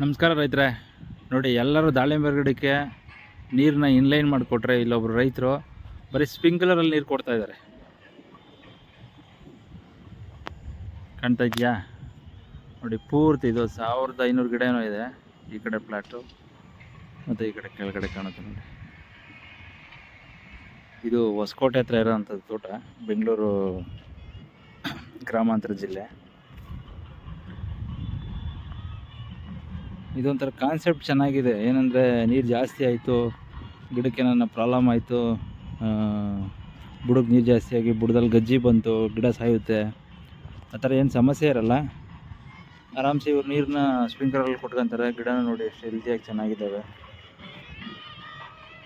ನಮಸ್ಕಾರ ರೈತರೆ. ನೋಡಿ, ಎಲ್ಲರೂ ದಾಳಿಂಬೆ ಗಿಡಕ್ಕೆ ನೀರನ್ನ ಇನ್ಲೈನ್ ಮಾಡಿಕೊಟ್ರೆ ಇಲ್ಲೊಬ್ರು ರೈತರು ಬರೀ ಸ್ಪ್ರಿಂಕ್ಲರಲ್ಲಿ ನೀರು ಕೊಡ್ತಾ ಇದ್ದಾರೆ ಕಾಣ್ತಾ ಇದೆಯಾ ನೋಡಿ, ಪೂರ್ತಿ ಇದು ಸಾವಿರದ ಐನೂರು ಗಿಡ ಏನೋ ಇದೆ ಈ ಕಡೆ ಪ್ಲಾಟು ಮತ್ತು ಈ ಕಡೆ ಕೆಳಗಡೆ ಕಾಣುತ್ತೆ ನೋಡಿ. ಇದು ಹೊಸಕೋಟೆ ಹತ್ರ ಇರೋವಂಥದ್ದು ತೋಟ, ಬೆಂಗಳೂರು ಗ್ರಾಮಾಂತರ ಜಿಲ್ಲೆ. ಇದೊಂಥರ ಕಾನ್ಸೆಪ್ಟ್ ಚೆನ್ನಾಗಿದೆ. ಏನಂದರೆ ನೀರು ಜಾಸ್ತಿ ಆಯಿತು, ಗಿಡಕ್ಕೆ ನನ್ನ ಪ್ರಾಬ್ಲಮ್ ಆಯಿತು ಬುಡಕ್ಕೆ ನೀರು ಜಾಸ್ತಿ ಆಗಿ ಬುಡದಲ್ಲಿ ಗಜ್ಜಿ ಬಂತು, ಗಿಡ ಸಾಯುತ್ತೆ. ಆ ಥರ ಏನು ಸಮಸ್ಯೆ ಇರಲ್ಲ. ಆರಾಮ್ಸೆ ಇವ್ರು ನೀರನ್ನ ಸ್ಪ್ರಿಂಕ್ಲರಲ್ಲಿ ಕೊಟ್ಕೊಂತಾರೆ. ಗಿಡನ ನೋಡಿ ಎಷ್ಟು ಹೆಲ್ತಿಯಾಗಿ ಚೆನ್ನಾಗಿದ್ದಾವೆ.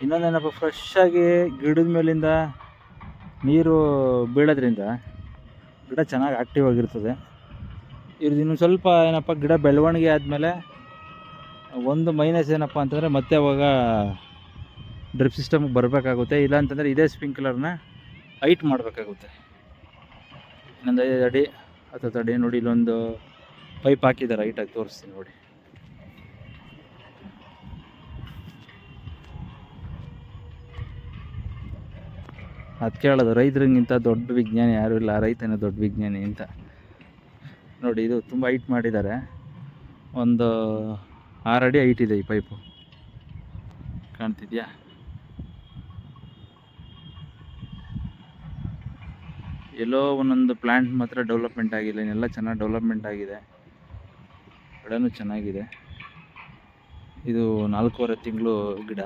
ಇನ್ನೊಂದೇನಪ್ಪ ಫ್ರೆಶ್ ಆಗಿ ಗಿಡದ ಮೇಲಿಂದ ನೀರು ಬೀಳೋದ್ರಿಂದ ಗಿಡ ಚೆನ್ನಾಗಿ ಆ್ಯಕ್ಟಿವ್ ಆಗಿರ್ತದೆ. ಇವ್ರದ್ದು ಇನ್ನೂ ಸ್ವಲ್ಪ ಏನಪ್ಪ, ಗಿಡ ಬೆಳವಣಿಗೆ ಆದಮೇಲೆ ಒಂದು ಮೈನಸ್ ಏನಪ್ಪ ಅಂತಂದರೆ ಮತ್ತೆ ಅವಾಗ ಡ್ರಿಪ್ ಸಿಸ್ಟಮ್ಗೆ ಬರಬೇಕಾಗುತ್ತೆ. ಇಲ್ಲ ಅಂತಂದರೆ ಇದೇ ಸ್ಪಿಂಕ್ಲರ್ನ ಹೈಟ್ ಮಾಡಬೇಕಾಗುತ್ತೆ. ಇನ್ನೊಂದು ಐದು ಅಡಿ, ಹತ್ತತ್ತು ಅಡಿ ನೋಡಿ, ಇಲ್ಲೊಂದು ಪೈಪ್ ಹಾಕಿದ್ದಾರೆ. ಹೈಟಾಗಿ ತೋರಿಸ್ತೀನಿ ನೋಡಿ. ಅದು ಕೇಳೋದು, ರೈತರಿಗಿಂತ ದೊಡ್ಡ ವಿಜ್ಞಾನಿ ಯಾರೂ ಇಲ್ಲ, ರೈತನೇ ದೊಡ್ಡ ವಿಜ್ಞಾನಿ ಅಂತ. ನೋಡಿ, ಇದು ತುಂಬ ಹೈಟ್ ಮಾಡಿದ್ದಾರೆ. ಒಂದು ಆರು ಅಡಿ ಹೈಟ್ ಇದೆ ಈ ಪೈಪು ಕಾಣ್ತಿದ್ಯಾ? ಎಲ್ಲೋ ಒಂದೊಂದು ಪ್ಲ್ಯಾಂಟ್ ಮಾತ್ರ ಡೆವಲಪ್ಮೆಂಟ್ ಆಗಿಲ್ಲ ಇನ್ನೆಲ್ಲ ಚೆನ್ನಾಗಿ ಡೆವಲಪ್ಮೆಂಟ್ ಆಗಿದೆ. ಗಿಡನೂ ಚೆನ್ನಾಗಿದೆ. ಇದು ನಾಲ್ಕೂವರೆ ತಿಂಗಳು ಗಿಡ.